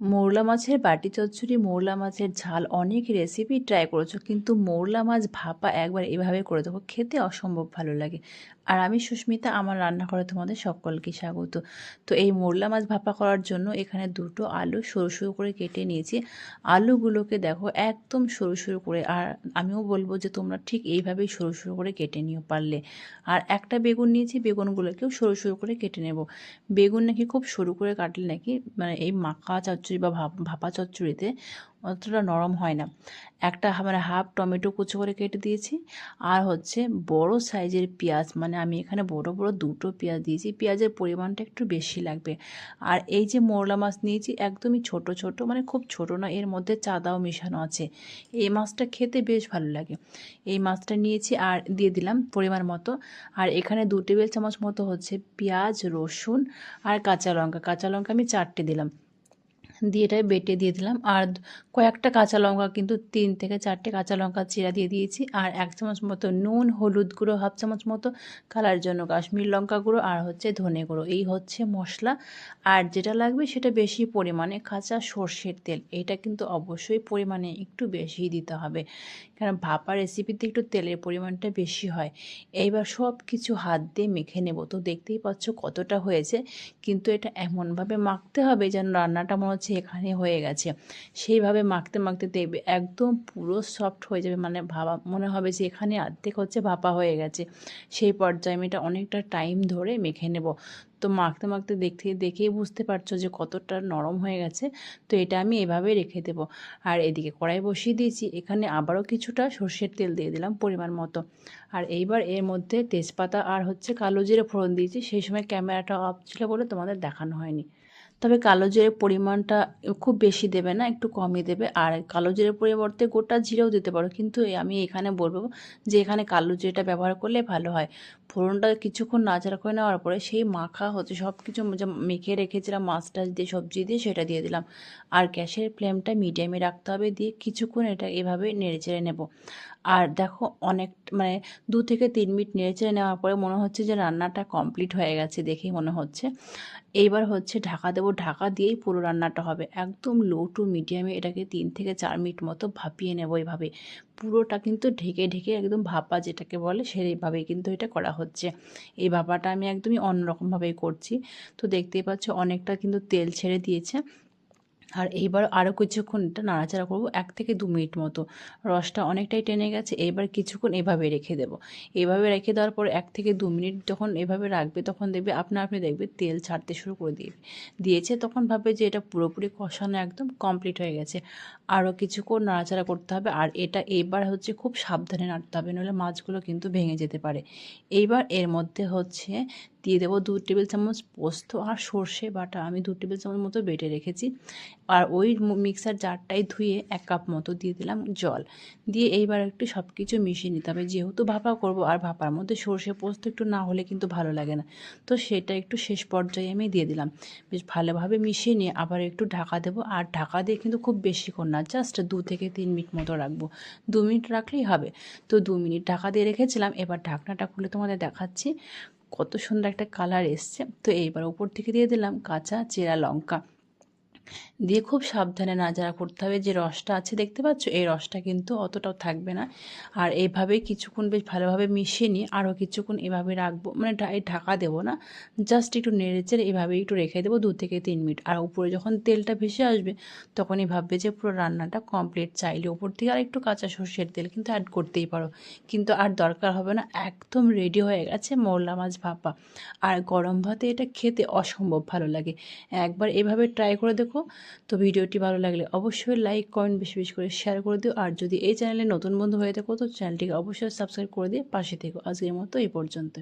মৌরলা মাছের বাটি চচ্চড়ি, মৌরলা মাছের ঝাল অনেক রেসিপি ট্রাই করেছ, কিন্তু মৌরলা মাছ ভাপা একবার এভাবে করে দেবো খেতে অসম্ভব ভালো লাগে। আর আমি সুস্মিতা, আমার রান্নাঘরে তোমাদের সকলকে স্বাগত। তো এই মোরলা মাছ ভাপা করার জন্য এখানে দুটো আলু সরু সরু করে কেটে নিয়েছি। আলুগুলোকে দেখো একদম সরু সরু করে, আর আমিও বলব যে তোমরা ঠিক এইভাবেই সরু সরু করে কেটে নিও পারলে। আর একটা বেগুন নিয়েছি, বেগুনগুলোকেও সরু সরু করে কেটে নেব। বেগুন নাকি খুব সরু করে কাটলে নাকি মানে এই মাখা চচ্চড়ি বা ভাপা চচ্চড়িতে অতটা নরম হয় না। একটা মানে হাফ টমেটো কুচো করে কেটে দিয়েছি। আর হচ্ছে বড় সাইজের পেঁয়াজ মানে আমি এখানে বড় বড় দুটো পেঁয়াজ দিয়েছি। পেঁয়াজের পরিমাণটা একটু বেশি লাগবে। আর এই যে মোরলা মাছ নিয়েছি, একদমই ছোট ছোট মানে খুব ছোট না, এর মধ্যে চাঁদাও মেশানো আছে। এই মাছটা খেতে বেশ ভালো লাগে। এই মাছটা নিয়েছি আর দিয়ে দিলাম পরিমাণ মতো। আর এখানে দু টেবিল চামচ মতো হচ্ছে পেঁয়াজ, রসুন আর কাঁচা লঙ্কা। কাঁচা লঙ্কা আমি চারটে দিলাম। দিয়ে এটা বেটে দিয়ে দিলাম। আর কয়েকটা কাঁচা লঙ্কা কিন্তু তিন থেকে চারটে কাঁচা লঙ্কা চিরা দিয়ে দিয়েছি। আর এক চামচ মতো নুন, হলুদ গুঁড়ো, হাফ চামচ মতো কালার জন্য কাশ্মীর লঙ্কা গুঁড়ো আর হচ্ছে ধনে গুঁড়ো। এই হচ্ছে মশলা। আর যেটা লাগবে সেটা বেশি পরিমাণে কাঁচা সর্ষের তেল। এটা কিন্তু অবশ্যই পরিমাণে একটু বেশি দিতে হবে। কারণ ভাপা রেসিপিতে একটু তেলের পরিমাণটা বেশি হয়। এইবার সব কিছু হাত দিয়ে মেখে নেব। তো দেখতেই পাচ্ছ কতটা হয়েছে। কিন্তু এটা এমনভাবে মাখতে হবে যেন রান্নাটা মনে হচ্ছে এখানে হয়ে গেছে। সেইভাবে মাখতে মাখতে দেখবে একদম পুরো সফট হয়ে যাবে। মানে ভাবা, মনে হবে যে এখানে অর্ধেক হচ্ছে ভাপা হয়ে গেছে। সেই পর্যায়ে আমি এটা অনেকটা টাইম ধরে মেখে নেব। তো মাখতে মাখতে দেখতে দেখেই বুঝতে পারছ যে কতটা নরম হয়ে গেছে। তো এটা আমি এভাবে রেখে দেবো। আর এদিকে কড়াই বসিয়ে দিয়েছি। এখানে আবারও কিছুটা সর্ষের তেল দিয়ে দিলাম পরিমাণ মতো। আর এইবার এর মধ্যে তেজপাতা আর হচ্ছে কালো জিরে ফোড়ন দিয়েছি। সেই সময় ক্যামেরাটা অফ ছিল বলে তোমাদের দেখানো হয়নি। তবে কালো জিরের পরিমাণটা খুব বেশি দেবে না, একটু কমই দেবে। আর কালো জিরের পরিবর্তে গোটা জিরেও দিতে পারো। কিন্তু আমি এখানে বলব যে এখানে কালো জিরেটা ব্যবহার করলে ভালো হয়। ফোড়নটা কিছুক্ষণ নাচাড়া করে নেওয়ার পরে সেই মাখা হচ্ছে সব কিছু মেখে রেখেছিলাম, মাছ টাছ দিয়ে, সবজি দিয়ে সেটা দিয়ে দিলাম। আর গ্যাসের ফ্লেমটা মিডিয়ামে রাখতে হবে দিয়ে কিছুক্ষণ এটা এভাবে নেড়ে চেড়ে নেব। আর দেখো অনেক মানে দু থেকে তিন মিনিট নেড়ে চেড়ে নেওয়ার পরে মনে হচ্ছে যে রান্নাটা কমপ্লিট হয়ে গেছে দেখেই মনে হচ্ছে। এইবার হচ্ছে ঢাকা দেবো ঢাকা দিয়েই পুরো রান্নাটা হবে। একদম লো টু মিডিয়ামে এটাকে তিন থেকে চার মিনিট মতো ভাপিয়ে নেব এইভাবে পুরোটা কিন্তু ঢেকে ঢেকে একদম ভাপা যেটাকে বলে সেইভাবেই কিন্তু এটা করা হচ্ছে। এই ভাপাটা আমি একদমই অন্যরকমভাবেই করছি। তো দেখতেই পাচ্ছ অনেকটা কিন্তু তেল ছেড়ে দিয়েছে। আর এইবার আরও কিছুক্ষণ এটা নাড়াচাড়া করব, এক থেকে দু মিনিট মতো। রসটা অনেকটাই টেনে গেছে এইবার কিছুক্ষণ এভাবে রেখে দেবো। এভাবে রেখে দেওয়ার পর এক থেকে দু মিনিট যখন এভাবে রাখবে, তখন দেখবে আপনা আপনি দেখবে তেল ছাড়তে শুরু করে দিয়ে দিয়েছে, তখন ভাবে যে এটা পুরোপুরি কষানো একদম কমপ্লিট হয়ে গেছে। আরও কিছুক্ষণ নাড়াচাড়া করতে হবে, আর এটা এবার হচ্ছে খুব সাবধানে নাড়তে হবে নাহলে মাছগুলো কিন্তু ভেঙে যেতে পারে। এইবার এর মধ্যে হচ্ছে দিয়ে দেবো দু টেবিল চামচ পোস্ত আর সর্ষে বাটা। আমি দু টেবিল চামচ মতো বেটে রেখেছি। আর ওই মিক্সার জারটাই ধুয়ে এক কাপ মতো দিয়ে দিলাম জল। দিয়ে এইবার একটু সব কিছু মিশিয়ে নিতে হবে। যেহেতু ভাপা করব আর ভাপার মধ্যে সর্ষে পোস্ত একটু না হলে কিন্তু ভালো লাগে না। তো সেটা একটু শেষ পর্যায়ে আমি দিয়ে দিলাম। বেশ ভালোভাবে মিশিয়ে নিয়ে আবার একটু ঢাকা দেবো। আর ঢাকা দিয়ে কিন্তু খুব বেশিক্ষণ না, জাস্ট দু থেকে তিন মিনিট মতো রাখব। দু মিনিট রাখলেই হবে। তো দু মিনিট ঢাকা দিয়ে রেখেছিলাম। এবার ঢাকনাটা খুলে তোমাদের দেখাচ্ছি। কত সুন্দর একটা কালার এসছে। তো এইবার উপর থেকে দিয়ে দিলাম কাঁচা চেরা লঙ্কা। দিয়ে খুব সাবধানে নাড়াচাড়া করতে হবে। যে রসটা আছে, দেখতে পাচ্ছ? এই রসটা কিন্তু অতটাও থাকবে না। আর এইভাবে কিছুক্ষণ বেশ ভালোভাবে মিশিয়ে নিয়ে আরও কিছুক্ষণ এভাবে রাখব। মানে ঢাকা দেবো না। জাস্ট একটু নেড়েচেড়ে এভাবে একটু রেখে দেবো দু থেকে তিন মিনিট। আর উপরে যখন তেলটা ভেসে আসবে, তখনই ভাববে যে পুরো রান্নাটা কমপ্লিট চাইলে উপর থেকে আর একটু কাঁচা সর্ষের তেল কিন্তু অ্যাড করতেই পারো। কিন্তু আর দরকার হবে না, একদম রেডি হয়ে গেছে মোরলা মাছ ভাপা। আর গরম ভাতে এটা খেতে অসম্ভব ভালো লাগে। একবার এভাবে ট্রাই করে দেখো তো ভিডিওটি ভালো লাগলে অবশ্যই লাইক কমেন্ট বেশি বেশি করে শেয়ার করে দিও। আর যদি এই চ্যানেলে নতুন বন্ধু হয়ে থাকো, তো চ্যানেলটিকে অবশ্যই সাবস্ক্রাইব করে দিয়ে পাশে থেকো। আজকের মতো এই পর্যন্ত